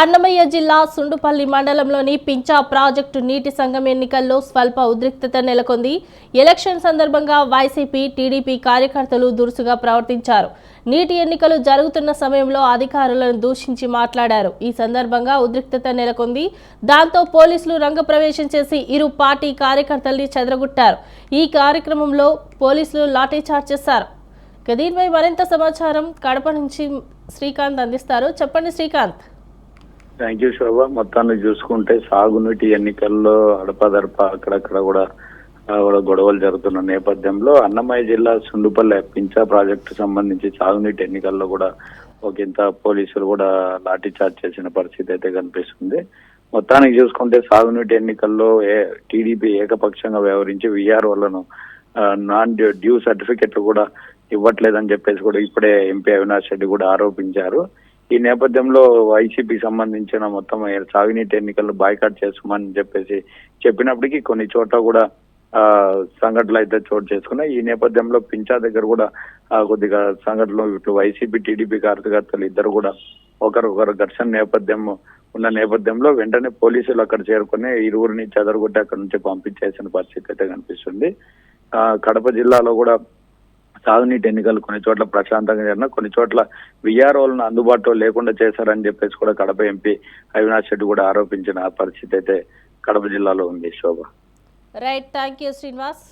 అన్నమయ్య జిల్లా సుండుపల్లి మండలంలోని పించా ప్రాజెక్టు నీటి సంఘం ఎన్నికల్లో స్వల్ప ఉద్రిక్తత నెలకొంది. ఎలక్షన్ సందర్భంగా వైసీపీ టీడీపీ కార్యకర్తలు దురుసుగా ప్రవర్తించారు. నీటి ఎన్నికలు జరుగుతున్న సమయంలో అధికారులను దూషించి మాట్లాడారు. ఈ సందర్భంగా ఉద్రిక్తత నెలకొంది. దాంతో పోలీసులు రంగప్రవేశం చేసి ఇరు పార్టీ కార్యకర్తల్ని చెదరగొట్టారు. ఈ కార్యక్రమంలో పోలీసులు లాఠీచార్జ్ చేశారు. ఇక దీనిపై మరింత సమాచారం కడప నుంచి శ్రీకాంత్ అందిస్తారు. చెప్పండి శ్రీకాంత్. థ్యాంక్ యూ శోభ మొత్తాన్ని చూసుకుంటే సాగునీటి ఎన్నికల్లో అడపదడప అక్కడక్కడ కూడా కూడా గొడవలు జరుగుతున్న నేపథ్యంలో అన్నమయ్య జిల్లా సుండుపల్లె పించా ప్రాజెక్టు సంబంధించి సాగునీటి ఎన్నికల్లో కూడా ఒక ఇంత పోలీసులు కూడా లాఠీ చార్జ్ చేసిన పరిస్థితి అయితే కనిపిస్తుంది. మొత్తానికి చూసుకుంటే సాగునీటి ఎన్నికల్లో ఏ టీడీపీ ఏకపక్షంగా వ్యవహరించి విఆర్ఓలను నాన్ డ్యూ- డ్యూ సర్టిఫికెట్లు కూడా ఇవ్వట్లేదని చెప్పేసి కూడా ఇప్పుడే ఎంపీ అవినాష్ రెడ్డి కూడా ఆరోపించారు. ఈ నేపథ్యంలో వైసీపీ సంబంధించిన మొత్తం సాగునీటి ఎన్నికలు బాయ్కాట్ చేస్తామని చెప్పేసి చెప్పినప్పటికీ కొన్ని చోట్ల కూడా ఆ సంఘటనలు అయితే చోటు చేసుకున్నాయి. ఈ నేపథ్యంలో పించా దగ్గర కూడా కొద్దిగా సంఘటనలు ఇట్లు వైసీపీ టీడీపీ కార్యకర్తలు ఇద్దరు కూడా ఒకరొకరు ఘర్షణ నేపథ్యం ఉన్న నేపథ్యంలో వెంటనే పోలీసులు అక్కడ చేరుకుని ఇరువురిని చెదరగొట్టి అక్కడ నుంచి పంపించేసిన పరిస్థితి అయితే కనిపిస్తుంది. ఆ, కడప జిల్లాలో కూడా సాగునీటి ఎన్నికలు కొన్ని చోట్ల ప్రశాంతంగా జరిగిన కొన్ని చోట్ల విఆర్ఓలను అందుబాటులో లేకుండా చేశారని చెప్పేసి కూడా కడప ఎంపీ అవినాష్ రెడ్డి కూడా ఆరోపించిన పరిస్థితి అయితే కడప జిల్లాలో ఉంది Shobha. Right thank you Srinivas.